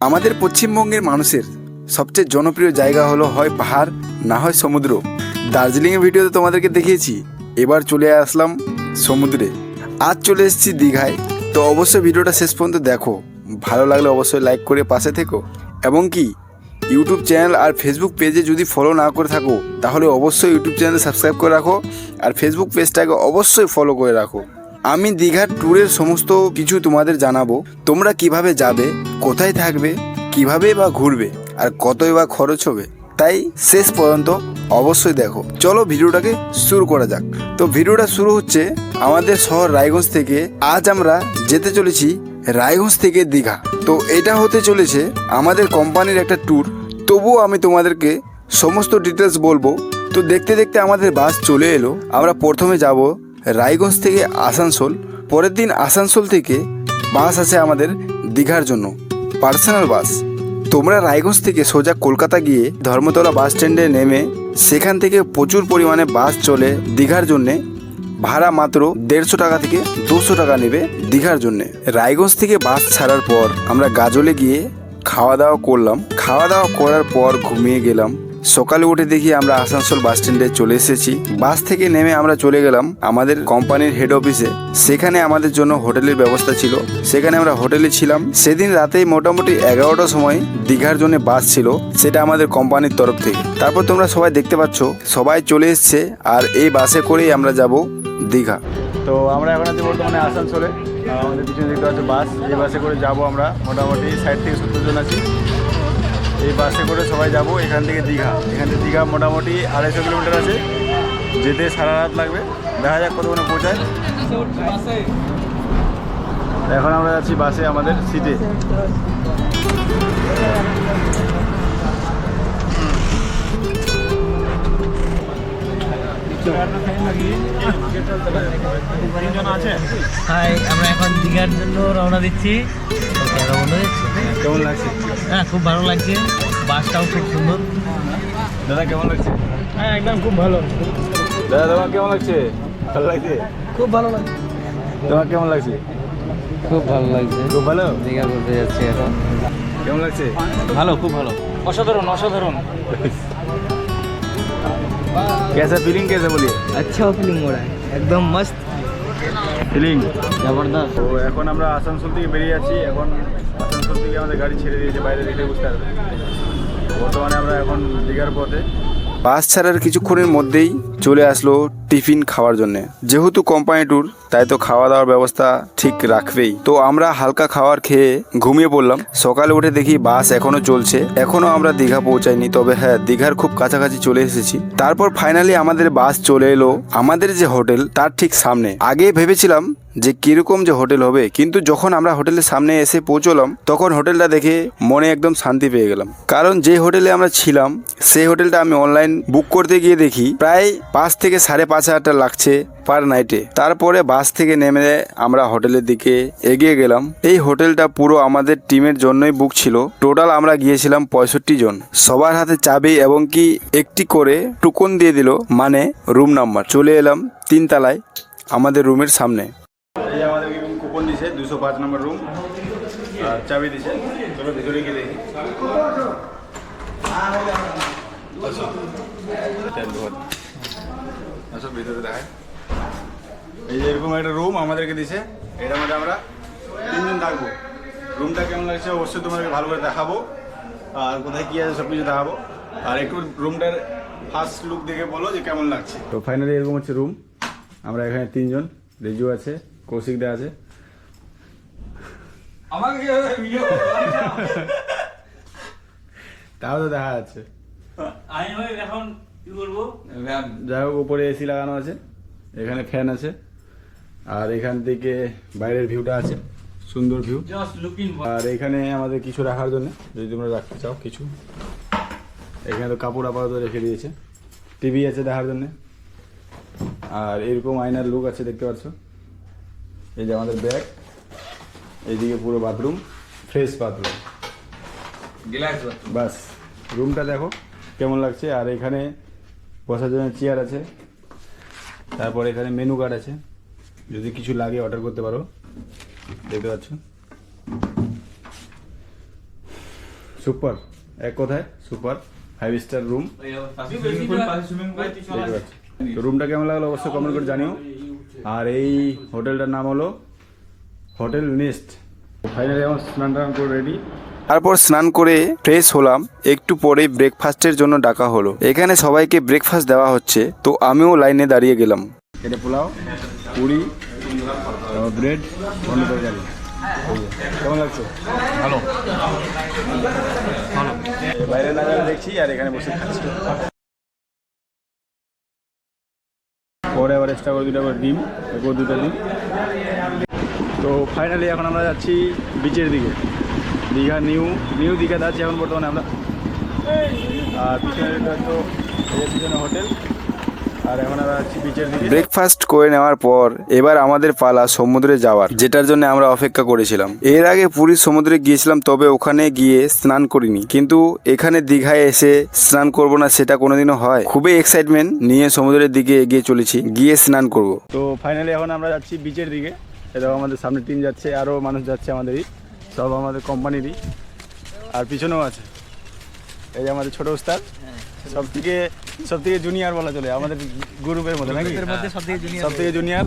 আমাদের পশ্চিমবঙ্গের মানুষের সবচেয়ে জনপ্রিয় জায়গা হলো হয় পাহাড়, না হয় সমুদ্র। দার্জিলিংয়ের ভিডিওতে তোমাদেরকে দেখিয়েছি, এবার চলে আসলাম সমুদ্রে। আজ চলে এসেছি দীঘায়, তো অবশ্যই ভিডিওটা শেষ পর্যন্ত দেখো। ভালো লাগলে অবশ্যই লাইক করে পাশে থেকো। এবং কি ইউটিউব চ্যানেল আর ফেসবুক পেজে যদি ফলো না করে থাকো, তাহলে অবশ্যই ইউটিউব চ্যানেল সাবস্ক্রাইব করে রাখো। আর ফেসবুক পেজটাকে অবশ্যই ফলো করে রাখো। আমি দীঘার ট্যুরের সমস্ত কিছু তোমাদের জানাব। তোমরা কীভাবে যাবে, কোথায় থাকবে, কীভাবে বা ঘুরবে, আর কতই বা খরচ হবে, তাই শেষ পর্যন্ত অবশ্যই দেখো। চলো ভিডিওটাকে শুরু করা যাক। তো ভিডিওটা শুরু হচ্ছে আমাদের শহর রায়গঞ্জ থেকে। আজ আমরা যেতে চলেছি রায়গঞ্জ থেকে দীঘা। তো এটা হতে চলেছে আমাদের কোম্পানির একটা ট্যুর। তবুও আমি তোমাদেরকে সমস্ত ডিটেলস বলব। তো দেখতে দেখতে আমাদের বাস চলে এলো। আমরা প্রথমে যাব রায়গঞ্জ থেকে আসানসোল, পরের দিন আসানসোল থেকে বাস আছে আমাদের দীঘার জন্য পার্সোনাল বাস তোমরা রায়গঞ্জ থেকে সোজা কলকাতা গিয়ে ধর্মতলা বাস স্ট্যান্ডে নেমে সেখান থেকে প্রচুর পরিমাণে বাস চলে দীঘার জন্যে, ভাড়া মাত্র দেড়শো টাকা থেকে দুশো টাকা নেবে দীঘার জন্যে। রায়গঞ্জ থেকে বাস ছাড়ার পর আমরা গাজলে গিয়ে খাওয়া দাওয়া করলাম। খাওয়া দাওয়া করার পর ঘুমিয়ে গেলাম। সকালে উঠে দেখি আমরা আসানসোল বাস স্ট্যান্ডে চলে এসেছি। বাস থেকে নেমে আমরা চলে গেলাম আমাদের কোম্পানির হেড অফিসে। সেখানে আমাদের জন্য হোটেলের ব্যবস্থা ছিল। সেখানে আমরা হোটেলে ছিলাম। সেদিন রাতেই মোটামুটি এগারোটার সময় দীঘার জন্য বাস ছিল, সেটা আমাদের কোম্পানির তরফ থেকে। তারপর তোমরা সবাই দেখতে পাচ্ছ, সবাই চলে এসছে আর এই বাসে করেই আমরা যাব দীঘা। তো আমরা এখন আছি বর্তমানে আসানসোলে। আমাদের পিছনে দেখতে পাচ্ছি বাস। এই বাসে করে যাব আমরা। মোটামুটি ষাট থেকে সত্তর জন আছি। এই বাসে করে সবাই যাব এখান থেকে দীঘা। এখান থেকে দীঘা মোটামুটি আড়াইশো কিলোমিটার আছে। যেতে সারা রাত লাগবে। দেখা যাক কতক্ষণে পৌঁছায়। এখন আমরা যাচ্ছি বাসে আমাদের সিটে। আমরা এখন দীঘার জন্য রওনা দিচ্ছি? কেমন লাগছে? হ্যাঁ খুব ভালো লাগছে বাসটাও খুব সুন্দর দাদা কেমন লাগছে হ্যাঁ একদম খুব ভালো দাদা তোমার কেমন লাগছে ভালো লাগছে খুব ভালো লাগছে তোমার কেমন লাগছে খুব ভালো লাগছে খুব ভালো দীঘা ঘুরতে যাচ্ছি এখন কেমন লাগছে ভালো খুব ভালো অসাধারণ অসাধারণ कैसा फीलिंग कैसे बोलिए আচ্ছা ফিলিং हो रहा है एकदम मस्त ফিলিং জবরদস্ত তো এখন আমরা আসানসোল থেকে বেরিয়ে যাচ্ছি এখন আসানসোল থেকে আমাদের গাড়ি ছেড়ে দিয়েছে, বাইরে দেখে বুঝতে পারবে বর্তমানে আমরা এখন দীঘার পথে। বাস ছাড়ার কিছুক্ষণের মধ্যেই চলে আসলো টিফিন খাওয়ার জন্য। যেহেতু কোম্পানি ট্যুর তাই তো খাওয়া দাওয়ার ব্যবস্থা ঠিক রাখবেই। তো আমরা হালকা খাবার খেয়ে ঘুমিয়ে পড়লাম। সকালে উঠে দেখি বাস এখনও চলছে। এখনও আমরা দীঘা পৌঁছাইনি, তবে হ্যাঁ দীঘার খুব কাছাকাছি চলে এসেছি। তারপর ফাইনালি আমাদের বাস চলে এলো আমাদের যে হোটেল, তার ঠিক সামনে। আগে ভেবেছিলাম যে কীরকম যে হোটেল হবে, কিন্তু যখন আমরা হোটেলের সামনে এসে পৌঁছলাম, তখন হোটেলটা দেখে মনে একদম শান্তি পেয়ে গেলাম। কারণ যে হোটেলে আমরা ছিলাম সেই হোটেলটা আমি অনলাইন বুক করতে গিয়ে দেখি, প্রায় পাঁচ থেকে সাড়ে পাঁচ হাজার টাকা লাগছে পার নাইটে। তারপরে বাস থেকে নেমে আমরা হোটেলের দিকে এগিয়ে গেলাম। এই হোটেলটা পুরো আমাদের টিমের জন্যই বুক ছিল। টোটাল আমরা গিয়েছিলাম পঁয়ষট্টি জন। সবার হাতে চাবি এবং কি একটি করে টুকন দিয়ে দিল মানে রুম নাম্বার চলে এলাম তিনতলায়, আমাদের রুমের সামনে। দুশো পাঁচ নম্বর রুম চাবি দিছে, চলো ভিতরে গিয়ে দেখি। ধন্যবাদ। আসো ভিতরে দেখায়। এই যে এরকম একটা রুম আমাদেরকে দিছে এটার মধ্যে আমরা তিনজন থাকব। রুমটা কেমন লাগছে অবশ্যই তোমাদেরকে ভালো করে দেখাবো। আর কোথায় কী আছে সব কিছু দেখাবো। আর একটু রুমটার ফার্স্ট লুক দেখে বলো যে কেমন লাগছে। তো ফাইনালি এরকম হচ্ছে রুম আমরা এখানে তিনজন রেজু আছে কৌশিক দা আছে। তাও তো দেখা যাচ্ছে। আমি এখন কি করব যাই হোক উপরে এসি লাগানো আছে এখানে ফ্যান আছে আর এখান থেকে বাইরের ভিউটা আছে সুন্দর ভিউ আর এখানে আমাদের কিছু রাখার জন্য যদি তোমরা রাখতে চাও কিছু। এখানে তো কাপড় আপাতত রেখে দিয়েছে টিভি আছে দেখার জন্য। আর এরকম আয়নার লুক আছে দেখতে পাচ্ছ? এই যে আমাদের ব্যাগ এইদিকে পুরো bathroom fresh bathroom glass bath রুমটা দেখো কেমন লাগছে। আর এখানে বসার জন্য চেয়ার আছে। তারপর এখানে মেনু কার্ড আছে। যদি কিছু লাগে অর্ডার করতে পারো। দেখতে পাচ্ছ? সুপার এক কথায় সুপার ফাইভ স্টার রুম রুমটা কেমন লাগল অবশ্যই কমেন্ট করে জানিও। আর এই হোটেলটার নাম হলো হোটেল নেস্ট ফাইনালি আমার স্নান টান করে রেডি তারপর স্নান করে ফ্রেশ হলাম। একটু পরে ব্রেকফাস্টের জন্য ডাকা হলো। এখানে সবাইকে ব্রেকফাস্ট দেওয়া হচ্ছে। তো আমিও লাইনে দাঁড়িয়ে গেলাম। এটা পোলাও পুরি ব্রেড তরকারি। কেমন লাগছে? ভালো। বাইরে নাজারা দেখছি আর এখানে বসে খাচ্ছি। পরে আবার এক্সট্রা করে দুটো করে ডিম এরপর দুটো ডিম। তো ফাইনালি এখন আমরা যাচ্ছি বিচের দিকে। দীঘা নিউ নিউ দীঘা যাচ্ছি এখন বর্তমানে আমরা। আর পিছনে তো পিছনে হোটেল। আর এখন আমরা যাচ্ছি বিচের দিকে। ব্রেকফাস্ট করে নেওয়ার পর এবার আমাদের পালা সমুদ্রে যাওয়ার যেটার জন্য আমরা অপেক্ষা করেছিলাম। এর আগে পুরীর সমুদ্রে গিয়েছিলাম তবে ওখানে গিয়ে স্নান করিনি। কিন্তু এখানে দীঘায় এসে স্নান করব না সেটা কোনোদিনও হয়। খুবই এক্সাইটমেন্ট নিয়ে সমুদ্রের দিকে এগিয়ে চলেছি গিয়ে স্নান করব। তো ফাইনালি এখন আমরা যাচ্ছি বিচের দিকে। এটা আমাদের সামনে টিম যাচ্ছে আরও মানুষ যাচ্ছে আমাদেরই। সব আমাদের কোম্পানিরই। আর পিছনেও আছে। এই যে আমাদের ছোট উস্তাদ। সব থেকে সব থেকে জুনিয়র বলা চলে। আমাদের গ্রুপের মধ্যে নাকি? সব থেকে জুনিয়র জুনিয়র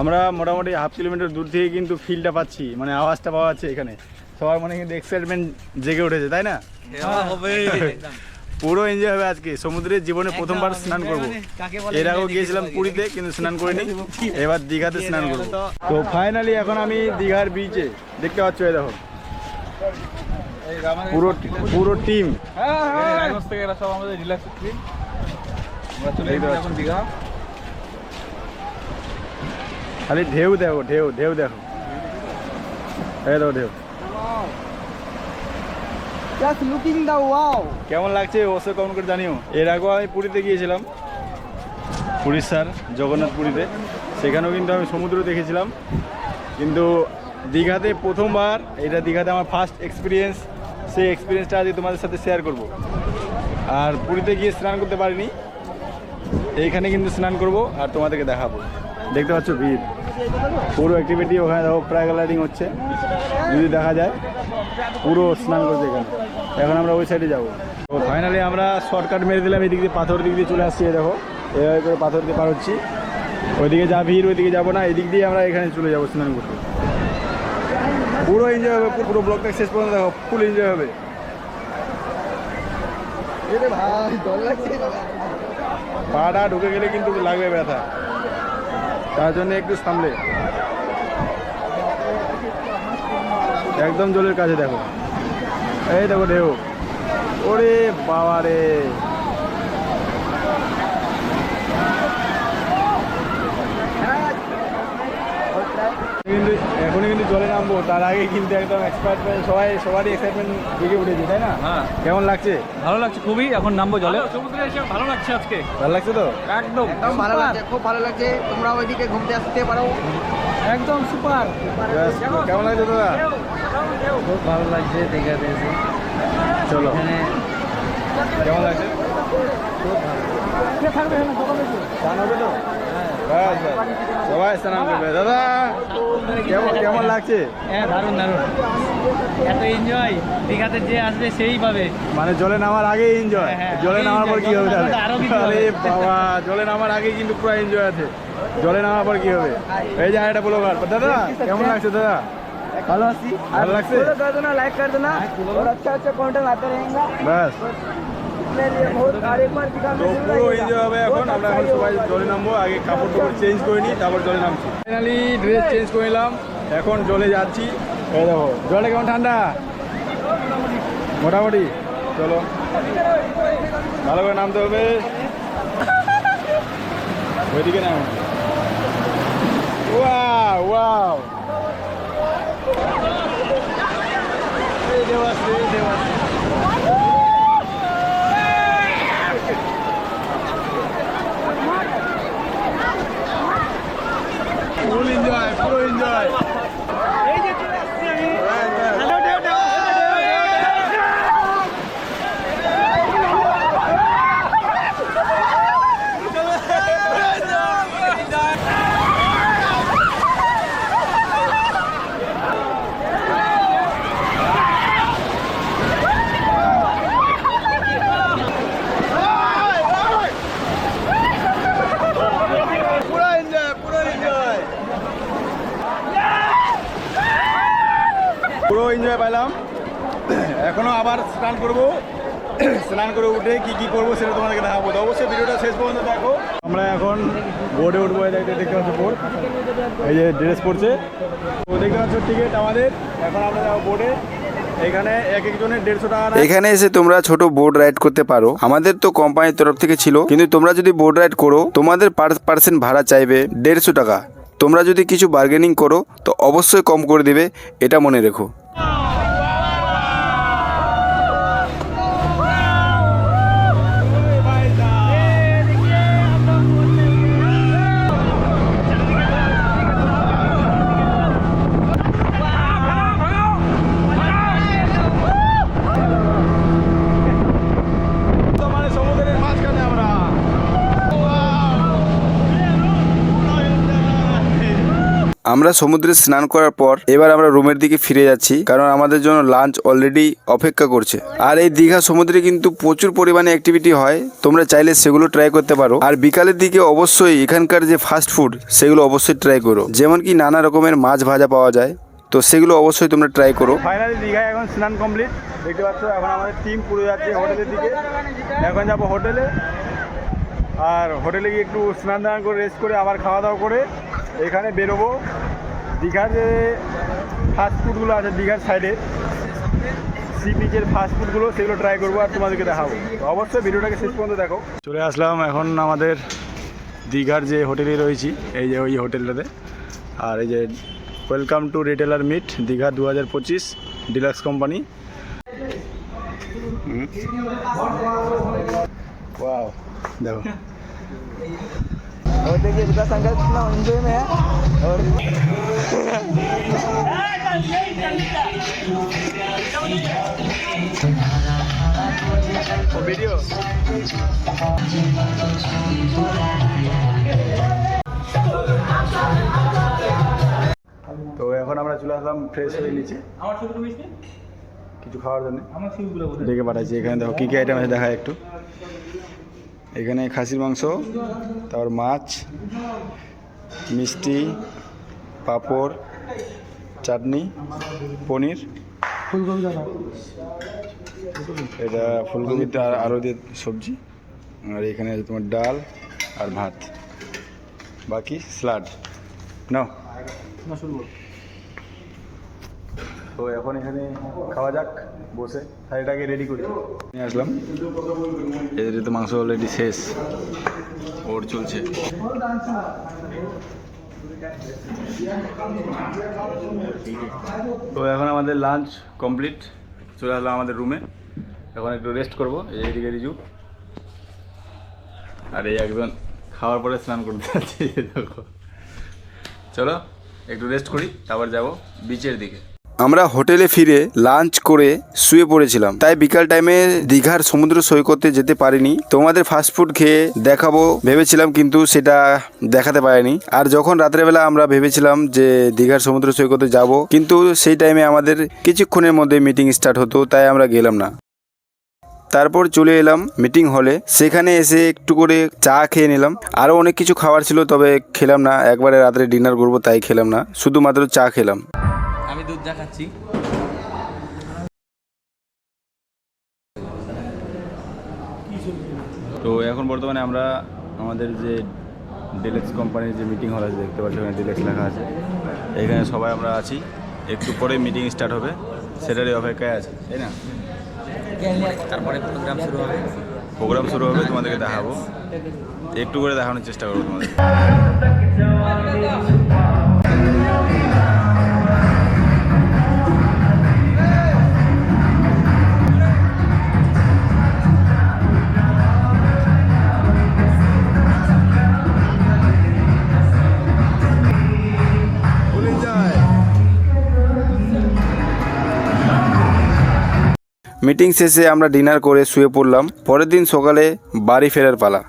আমরা মোটামুটি হাফ কিলোমিটার দূর থেকে কিন্তু ফিলটা পাচ্ছি। মানে আওয়াজটা পাওয়া যাচ্ছে এখানে। সবার মনে কিন্তু এক্সাইটমেন্ট জেগে উঠেছে তাই না? পুরো এনজয় হবে আজকে। সমুদ্রের জীবনে প্রথমবার স্নান করব। এর আগেও গিয়েছিলাম পুরীতে কিন্তু স্নান করিনি। এবার দীঘাতে স্নান করব। তো ফাইনালি এখন আমি দীঘার বিচে দেখতে পাচ্ছ এই দেখো। পুরো পুরো টিম খালি ঢেউ দেখো ঢেউ ঢেউ দেখো। এই দেখো ঢেউ। Wow. কেমন লাগছে অবশ্যই কমেন্ট করে জানিও। এর আগেও আমি পুরীতে গিয়েছিলাম। উড়িষ্যার জগন্নাথ পুরীতে সেখানেও কিন্তু আমি সমুদ্র দেখেছিলাম। কিন্তু দীঘাতে প্রথমবার, এটা দীঘাতে আমার ফার্স্ট এক্সপিরিয়েন্স সেই এক্সপিরিয়েন্সটা আজকে তোমাদের সাথে শেয়ার করব। আর পুরীতে গিয়ে স্নান করতে পারিনি, এইখানে কিন্তু স্নান করব আর তোমাদেরকে দেখাবো। দেখতে পাচ্ছ ভিড়। পুরো অ্যাক্টিভিটি ওখানে দেখো প্যারাগ্লাইডিং হচ্ছে। যদি দেখা যায়, পুরো স্নান করছে এখানে। এখন আমরা ওই সাইডে যাব। তো ফাইনালি আমরা শর্টকাট মেরে দিলাম, এদিক দিয়ে পাথর দিক দিয়ে চলে আসছি দেখো। এভাবে করে পাথর দিয়ে পার হচ্ছি। ওইদিকে যা ভিড়, ওইদিকে যাব না, এদিক দিয়ে আমরা এখানে চলে যাব স্নান করতে। পুরো এনজয় হবে পুরো ব্লগটা শেষ পর্যন্ত দেখো ফুল এনজয় হবে। পাটা ঢুকে গেলে কিন্তু লাগবে ব্যথা। তার জন্য একটু সামলে। একদম জলের কাছে দেখো। এই দেখো ঢেউ। ওরে বাবা রে কিন্তু এখনই কিন্তু জলে নামবো তার আগে কিন্তু একদম এক্সপার্ট সবাই সবারই এক্সাইটমেন্ট দিকে উঠেছে তাই না? হ্যাঁ। কেমন লাগছে? ভালো লাগছে খুবই। এখন নামবো জলে। সমুদ্রে এসে ভালো লাগছে আজকে। ভালো লাগছে তো? একদম একদম ভালো লাগছে খুব ভালো লাগছে। তোমরা ওইদিকে ঘুরতে আসতে পারো। একদম সুপার ব্যাস, কেমন লাগছে দাদা খুব ভালো লাগছে দীঘাতে এসে চলো। এখানে কেমন লাগছে? খুব ভালো। স্নান হবে তো? ব্যাস, ব্যাস। সবাই স্নান করবে দাদা কেমন কেমন লাগছে হ্যাঁ দারুণ দারুণ এত এনজয় দীঘাতে যে আসবে সেই পাবে মানে জলে নামার আগে এনজয় হ্যাঁ, জলে আগে নামার পর enjoy, কি হবে তাহলে জলে আরো কিছু আরে হবে। বাবা জলে নামার আগে কিন্তু পুরো এনজয় আছে জলে নামার পর কি হবে এই যে একটা বলো দাদা কেমন লাগছে দাদা ভালো আছি ভালো লাগছে कर देना लाइक कर देना और अच्छा अच्छा कंटेंट आते रहेगा ব্যাস পুরো এখন। আমরা এখন সবাই জলে নামবো। আগে কাপড় টাপড় চেঞ্জ করে নিই জলে ড্রেস চেঞ্জ এখন জলে যাচ্ছি। জলে কেমন ঠান্ডা? মোটামুটি। চলো। ভালো করে নামতে হবে। ওইদিকে নাম। ওয়াও দেওয়া এনজয় পুরো এনজয় পাইলাম। এখনও আবার স্নান করব। স্নান করে উঠে কি কি করব সেটা তোমাদেরকে দেখাবো। অবশ্যই ভিডিওটা শেষ পর্যন্ত দেখো। আমরা এখন বোর্ডে উঠবো দেখতে পাচ্ছ বোর্ড এই যে ড্রেস পড়ছে তো দেখতে পাচ্ছ টিকিট আমাদের। এখন আমরা যাব বোর্ডে এখানে এসে তোমরা ছোট বোর্ড রাইড করতে পারো। আমাদের তো কোম্পানির তরফ থেকে ছিল। কিন্তু তোমরা যদি বোর্ড রাইড করো, তোমাদের পার পার্সেন্ট ভাড়া চাইবে দেড়শো টাকা। তোমরা যদি কিছু বার্গেনিং করো তো অবশ্যই কম করে দেবে এটা মনে রেখো। আমরা সমুদ্রে স্নান করার পর এবার আমরা রুমের দিকে ফিরে যাচ্ছি, কারণ আমাদের জন্য লাঞ্চ অলরেডি অপেক্ষা করছে। আর এই দীঘা সমুদ্রে কিন্তু প্রচুর পরিমাণে অ্যাক্টিভিটি হয়, তোমরা চাইলে সেগুলো ট্রাই করতে পারো। আর বিকালের দিকে অবশ্যই এখানকার যে ফাস্ট ফুড সেগুলো অবশ্যই ট্রাই করো। যেমন কি নানা রকমের মাছ ভাজা পাওয়া যায়, তো সেগুলো অবশ্যই তোমরা ট্রাই করো। ফাইনালি দীঘায় এখন স্নান কমপ্লিট দেখতে পাচ্ছ, এখন আমাদের টিম পুরো যাচ্ছে হোটেলের দিকে। এখন যাব হোটেলে আর হোটেলে গিয়ে একটু স্নান দান করে রেস্ট করে আবার খাওয়া দাওয়া করে এখানে বেরোবো। দীঘার যে ফাস্ট ফুডগুলো আছে দীঘার সাইডে সি বিচের ফাস্ট ফুডগুলো সেগুলো ট্রাই করব আর তোমাদেরকে দেখাবো। অবশ্যই ভিডিওটাকে শেষ পর্যন্ত দেখো। চলে আসলাম এখন আমাদের দীঘার যে হোটেলে রয়েছি এই যে ওই হোটেলটাতে। আর এই যে welcome to retailer meet Digha দু হাজার পঁচিশ ডিলাক্স কোম্পানি দেখো। और देखिए विकास अंकल कितना एंजॉय में है और ভিডিও তো এখন আমরা চলে আসলাম ফ্রেশ হয়ে নিচে আমার ছবিগুলো মিশবে কিছু খাওয়ার জন্য আমার ছবিগুলো দেখে পাঠাচ্ছি এখানে দেখো কী কী আইটেম আছে দেখা একটু এখানে খাসির মাংস, তারপর মাছ, মিষ্টি, পাঁপড়, চাটনি, পনির। এটা ফুলকপিতে আর আলু দিয়ে সবজি, আর এখানে তোমার ডাল আর ভাত। বাকি স্যালাড নাও। তো এখন এখানে খাওয়া যাক, বসে। থালিটাকে রেডি করি। নিয়ে আসলাম। এদের তো মাংস অলরেডি শেষ। ওর চলছে। তো এখন আমাদের লাঞ্চ কমপ্লিট চলে আসলাম আমাদের রুমে এখন একটু রেস্ট করব। এই এইদিকে রিজু। আর এই একজন খাওয়ার পরে স্নান করতে যাচ্ছে। চলো, একটু রেস্ট করি, তারপর যাব বিচের দিকে। আমরা হোটেলে ফিরে লাঞ্চ করে শুয়ে পড়েছিলাম। তাই বিকাল টাইমে দীঘার সমুদ্র সৈকতে যেতে পারিনি। তোমাদের ফাস্ট ফুড খেয়ে দেখাবো ভেবেছিলাম, কিন্তু সেটা দেখাতে পারিনি। আর যখন রাত্রেবেলা আমরা ভেবেছিলাম যে দীঘার সমুদ্র সৈকতে যাব, কিন্তু সেই টাইমে আমাদের কিছুক্ষণের মধ্যে মিটিং স্টার্ট হতো, তাই আমরা গেলাম না। তারপর চলে এলাম মিটিং হলে সেখানে এসে একটু করে চা খেয়ে নিলাম। আরও অনেক কিছু খাবার ছিল, তবে খেলাম না। একবারে রাত্রে ডিনার করব, তাই খেলাম না। শুধুমাত্র চা খেলাম। আমি দুধ চা খাচ্ছি। তো এখন বর্তমানে আমরা আমাদের যে ডিলেক্স কোম্পানির যে মিটিং হল আছে দেখতে পাচ্ছি ওখানে ডিলেক্স লেখা আছে। এখানে সবাই আমরা আছি। একটু পরে মিটিং স্টার্ট হবে। সেটারই অপেক্ষায় আছে তাই না? তারপরে প্রোগ্রাম শুরু হবে। প্রোগ্রাম শুরু হবে তোমাদেরকে দেখাবো। একটু করে দেখানোর চেষ্টা করব তোমাদের। মিটিং শেষে আমরা ডিনার করে শুয়ে পড়লাম। পরের দিন সকালে বাড়ি ফেরার পালা।